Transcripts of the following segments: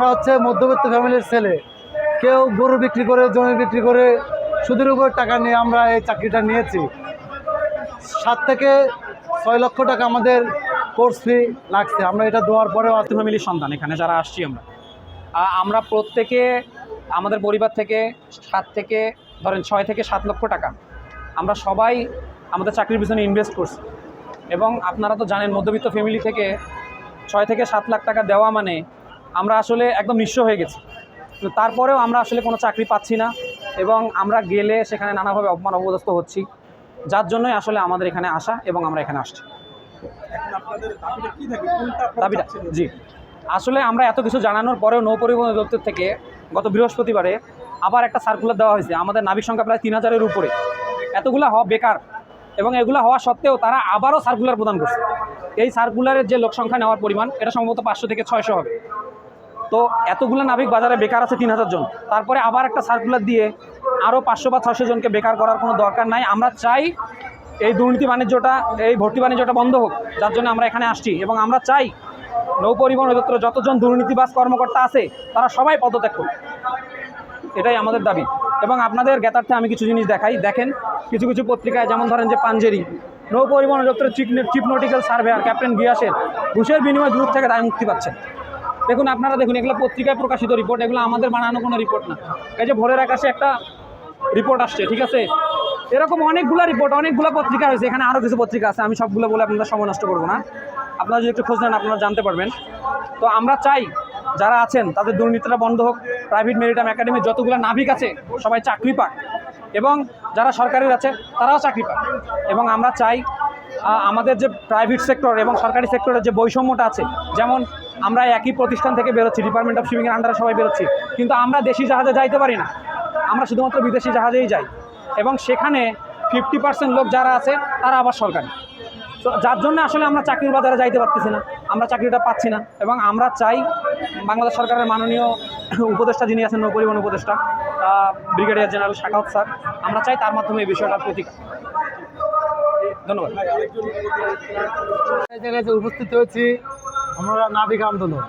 আমরা হচ্ছে মধ্যবিত্ত ফ্যামিলির ছেলে। কেউ গরু বিক্রি করে, জমি বিক্রি করে, সুদের উপর টাকা নিয়ে আমরা এই চাকরিটা নিয়েছি। সাত থেকে ছয় লক্ষ টাকা আমাদের কোর্স ফি লাগছে। আমরা এটা দেওয়ার পরেও আত্মীয় ফ্যামিলির সন্তান এখানে যারা আসছি আমরা। আমরা প্রত্যেকে, আমাদের পরিবার থেকে সাত থেকে, ধরেন ছয় থেকে সাত লক্ষ টাকা আমরা সবাই আমাদের চাকরির পিছনে ইনভেস্ট করছি। এবং আপনারা তো জানেন মধ্যবিত্ত ফ্যামিলি থেকে ছয় থেকে সাত লাখ টাকা দেওয়া মানে আমরা আসলে একদম নিঃস্ব হয়ে গেছি। তারপরেও আমরা আসলে কোনো চাকরি পাচ্ছি না এবং আমরা গেলে সেখানে নানাভাবে অপমান অপদস্থ হচ্ছি। যার জন্যই আসলে আমাদের এখানে আসা এবং আমরা এখানে আসছি। জি। আসলে আমরা এত কিছু জানানোর পরেও নৌ পরিবহন দপ্তর থেকে গত বৃহস্পতিবারে আবার একটা সার্কুলার দেওয়া হয়েছে। আমাদের নাবিক সংখ্যা প্রায় তিন হাজারের উপরে। এতগুলো হওয়া বেকার এবং এগুলো হওয়া সত্ত্বেও তারা আবারও সার্কুলার প্রদান করছে। এই সার্কুলারের যে লোক সংখ্যা নেওয়ার পরিমাণ, এটা সম্ভবত পাঁচশো থেকে ছয়শো হবে। তো এতগুলো নাবিক বাজারে বেকার আছে তিন হাজার জন। তারপরে আবার একটা সার্কুলার দিয়ে আরও পাঁচশো বা ছশো জনকে বেকার করার কোনো দরকার নাই। আমরা চাই এই দুর্নীতি বাণিজ্যটা, এই ভর্তি বাণিজ্যটা বন্ধ হোক, যার জন্য আমরা এখানে আসছি। এবং আমরা চাই নৌ পরিবহন অধিদপ্তরে যতজন দুর্নীতিবাস কর্মকর্তা আছে, তারা সবাই পদত্যাগ করুক। এটাই আমাদের দাবি। এবং আপনাদের জ্ঞাতার্থে আমি কিছু জিনিস দেখাই। দেখেন, কিছু কিছু পত্রিকায় যেমন ধরেন যে পাঞ্জেরি, নৌ পরিবহন অধিদপ্তরের chief chief nautical surveyor captain গিয়াসের, ঘুষের বিনিময়ে দূর থেকে দায় মুক্তি পাচ্ছেন। দেখুন, আপনারা দেখুন, এগুলো পত্রিকায় প্রকাশিত রিপোর্ট এগুলো আমাদের বানানো কোনো রিপোর্ট না। এই যে ভোরের আকাশে একটা রিপোর্ট আসছে, ঠিক আছে? এরকম অনেকগুলো রিপোর্ট অনেকগুলো পত্রিকা হয়েছে এখানে আরও কিছু পত্রিকা আছে, আমি সবগুলো বলে আপনাদের সময় নষ্ট করব না। আপনারা যদি একটু খোঁজ নেন, আপনারা জানতে পারবেন। তো আমরা চাই, যারা আছেন, তাদের দুর্নীতিটা বন্ধ হোক। প্রাইভেট মেরিটাইম একাডেমির যতগুলো নাবিক আছে, সবাই চাকরি পাক। এবং যারা সরকারের আছে, তারাও চাকরি পাক। এবং আমরা চাই আমাদের যে প্রাইভেট সেক্টর এবং সরকারি সেক্টরের যে বৈষম্যটা আছে, যেমন আমরা একই প্রতিষ্ঠান থেকে বেরোচ্ছি ডিপার্টমেন্ট অফ শিপিংয়ের আন্ডারে সবাই বেরোচ্ছি। কিন্তু আমরা দেশি জাহাজে যাইতে পারি না। আমরা শুধুমাত্র বিদেশি জাহাজেই যাই। এবং সেখানে ফিফটি পার্সেন্ট লোক যারা আছে, তারা আবার সরকারি। তো যার জন্য আসলে আমরা চাকরির বাজারে যাইতে পারতেছি না। আমরা চাকরিটা পাচ্ছি না। এবং আমরা চাই বাংলাদেশ সরকারের মাননীয় উপদেষ্টা যিনি আছেন, নৌপরিবহন উপদেষ্টা ব্রিগেডিয়ার জেনারেল শাখাওয়াত স্যার, আমরা চাই তার মাধ্যমে এই বিষয়টার প্রতিকার ধন্যবাদ। উপস্থিত হয়েছি। আমরা নাবিক আন্দোলন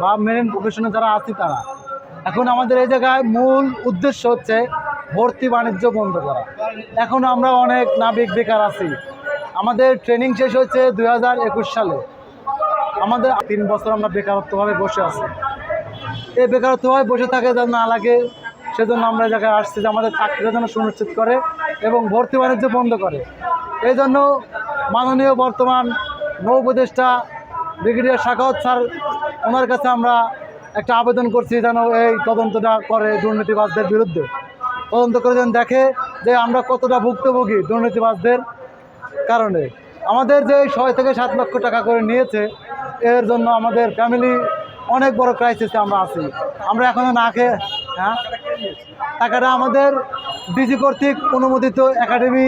বা মেরিন প্রফেশনে যারা আছি তারা। এখন আমাদের এই জায়গায় মূল উদ্দেশ্য হচ্ছে ভর্তি বাণিজ্য বন্ধ করা। এখন আমরা অনেক নাবিক বেকার আছি। আমাদের ট্রেনিং শেষ হয়েছে দু হাজার একুশ সালে। আমাদের তিন বছর আমরা বেকারত্বভাবে বসে আছি। এই বেকারত্বভাবে বসে থাকে যেন না লাগে, সেজন্য আমরা জায়গায় আসছি যে আমাদের চাকরিটা যেন সুনিশ্চিত করে এবং ভর্তি বাণিজ্য বন্ধ করে। এই জন্য মাননীয় বর্তমান নৌ উপদেষ্টা ব্রিগেডিয়ার শাখাওয়াত স্যার, ওনার কাছে আমরা একটা আবেদন করছি যেন এই তদন্তটা করে দুর্নীতিবাজদের বিরুদ্ধে। তদন্ত করে যেন দেখে যে আমরা কতটা ভুক্তভোগী দুর্নীতিবাজদের কারণে। আমাদের যে ছয় থেকে সাত লক্ষ টাকা করে নিয়েছে, এর জন্য আমাদের ফ্যামিলি অনেক বড় ক্রাইসিসে আমরা আছি। আমরা এখনও না খেয়ে হ্যাঁ? টাকাটা আমাদের ডিজি কর্তৃক অনুমোদিত একাডেমি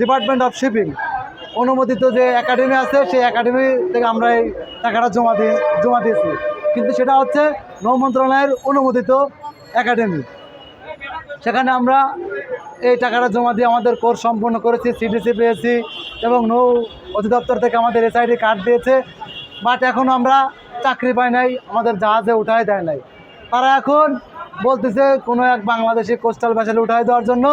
ডিপার্টমেন্ট অফ শিপিং অনুমোদিত যে একাডেমি আছে, সেই একাডেমি থেকে আমরা এই টাকাটা জমা দিয়ে জমা দিয়েছি। কিন্তু সেটা হচ্ছে নৌ মন্ত্রণালয়ের অনুমোদিত একাডেমি। সেখানে আমরা এই টাকাটা জমা দিয়ে আমাদের কোর্স সম্পূর্ণ করেছি, সিডিসি পেয়েছি এবং নৌ অধিদপ্তর থেকে আমাদের এসআইডি কার্ড দিয়েছে। বাট এখন আমরা চাকরি পাই নাই, আমাদের জাহাজে উঠাই দেয় নাই। তারা এখন বলতেছে কোনো এক বাংলাদেশি কোস্টাল ভ্যাসেলে উঠাই দেওয়ার জন্য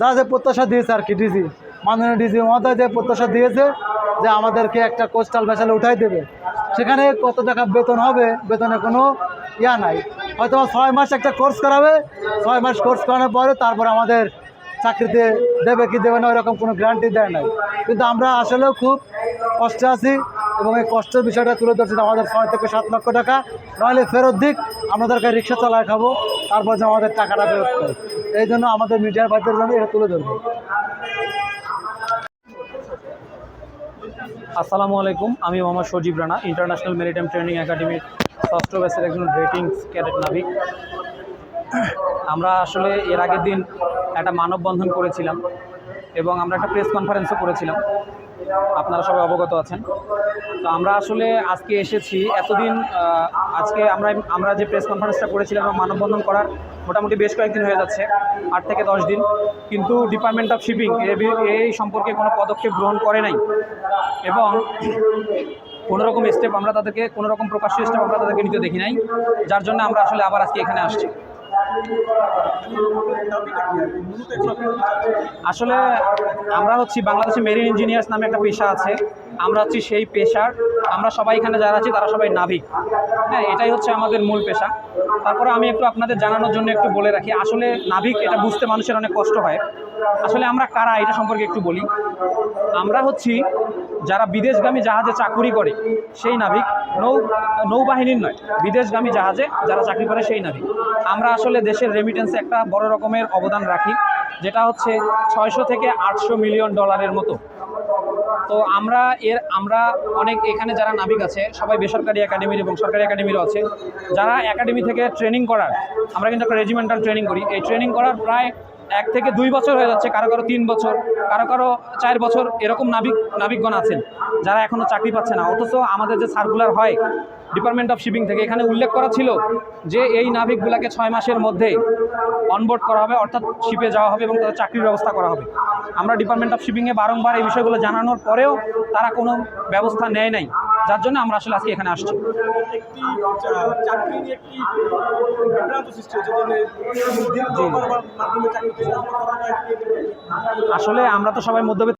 জাহাজে প্রত্যাশা দিয়েছে আর কি, ডিজি। মাননীয় ডিজি মহোদয় যে প্রত্যাশা দিয়েছে যে আমাদেরকে একটা কোস্টাল ভ্যাসেলে উঠাই দেবে। সেখানে কত টাকা বেতন হবে, বেতনে কোনো ইয়া নাই। হয়তো ছয় মাস একটা কোর্স করাবে, ছয় মাস কোর্স করানোর পরে তারপর আমাদের চাকরিতে দেবে কি দেবে না এরকম কোনো গ্যারান্টি দেয় নাই। কিন্তু আমরা আসলেও খুব কষ্টে আছি এবং এই কষ্টের বিষয়টা তুলে ধরছি আমাদের ছয় থেকে সাত লক্ষ টাকা। নইলে ফেরত দিক আমাদেরকে রিক্সা চালায় খাব, তারপর যে আমাদের টাকাটা ফেরত এই জন্য আমাদের মিডিয়ার ভাইদের জন্য এটা তুলে ধরবো। আসসালামু আলাইকুম, আমি Mohammad Sajib Rana international maritime training একাডেমির ষষ্ঠ ব্যাচের একজন রেটিং ক্যাডেট নাবিক। আমরা আসলে এর আগের দিন একটা মানববন্ধন করেছিলাম এবং আমরা একটা প্রেস কনফারেন্সও করেছিলাম। আপনারা সবাই অবগত আছেন। তো আমরা আসলে আজকে এসেছি, এতদিন আজকে আমরা আমরা যে প্রেস কনফারেন্সটা করেছিলাম এবং মানববন্ধন করার মোটামুটি বেশ কয়েকদিন হয়ে যাচ্ছে, আট থেকে দশ দিন। কিন্তু ডিপার্টমেন্ট অফ শিপিং এই সম্পর্কে কোনো পদক্ষেপ গ্রহণ করে নাই। এবং কোনো রকম স্টেপ আমরা তাদেরকে, কোনোরকম প্রকাশ্য স্টেপ আমরা তাদেরকে নিতে দেখি নাই। যার জন্য আমরা আসলে আবার আজকে এখানে আসছি। আসলে আমরা হচ্ছি বাংলাদেশে মেরিন ইঞ্জিনিয়ার্স নামে একটা পেশা আছে। আমরা হচ্ছি সেই পেশার। আমরা সবাই এখানে যারা আছি, তারা সবাই নাবিক। হ্যাঁ এটাই হচ্ছে আমাদের মূল পেশা। তারপরে আমি একটু আপনাদের জানানোর জন্য একটু বলে রাখি, আসলে নাবিক এটা বুঝতে মানুষের অনেক কষ্ট হয়। আসলে আমরা কারা, এটা সম্পর্কে একটু বলি। আমরা হচ্ছি যারা বিদেশগামী জাহাজে চাকুরি করে, সেই নাবিক নৌ, নৌবাহিনীর নয়, বিদেশগামী জাহাজে যারা চাকরি করে, সেই নাবিক। আমরা আসলে দেশের রেমিটেন্সে একটা বড় রকমের অবদান রাখি, যেটা হচ্ছে ছয়শো থেকে আটশো মিলিয়ন ডলারের মতো। তো আমরা এর, আমরা অনেক, এখানে যারা নাবিক আছে, সবাই বেসরকারি একাডেমির এবং সরকারি একাডেমিরও আছে, যারা একাডেমি থেকে ট্রেনিং করার, আমরা কিন্তু একটা রেজিমেন্টাল ট্রেনিং করি। এই ট্রেনিং করার প্রায় এক থেকে দুই বছর হয়ে যাচ্ছে, কারও কারও তিন বছর, কারও কারও চার বছর এরকম নাবিক, নাবিকগণ আছেন, যারা এখনও চাকরি পাচ্ছে না। অথচ আমাদের যে সার্কুলার হয় ডিপার্টমেন্ট অফ শিপিং থেকে এখানে উল্লেখ করা ছিল যে এই নাবিকগুলোকে ছয় মাসের মধ্যে অনবোর্ড করা হবে, অর্থাৎ শিপে যাওয়া হবে এবং তাদের চাকরির ব্যবস্থা করা হবে। আমরা ডিপার্টমেন্ট অফ শিপিংয়ে বারংবার এই বিষয়গুলো জানানোর পরেও তারা কোনো ব্যবস্থা নেয় নাই। যার জন্য আমরা আসলে আজকে এখানে আসছি। আসলে আমরা তো সবাই মধ্যবিত্ত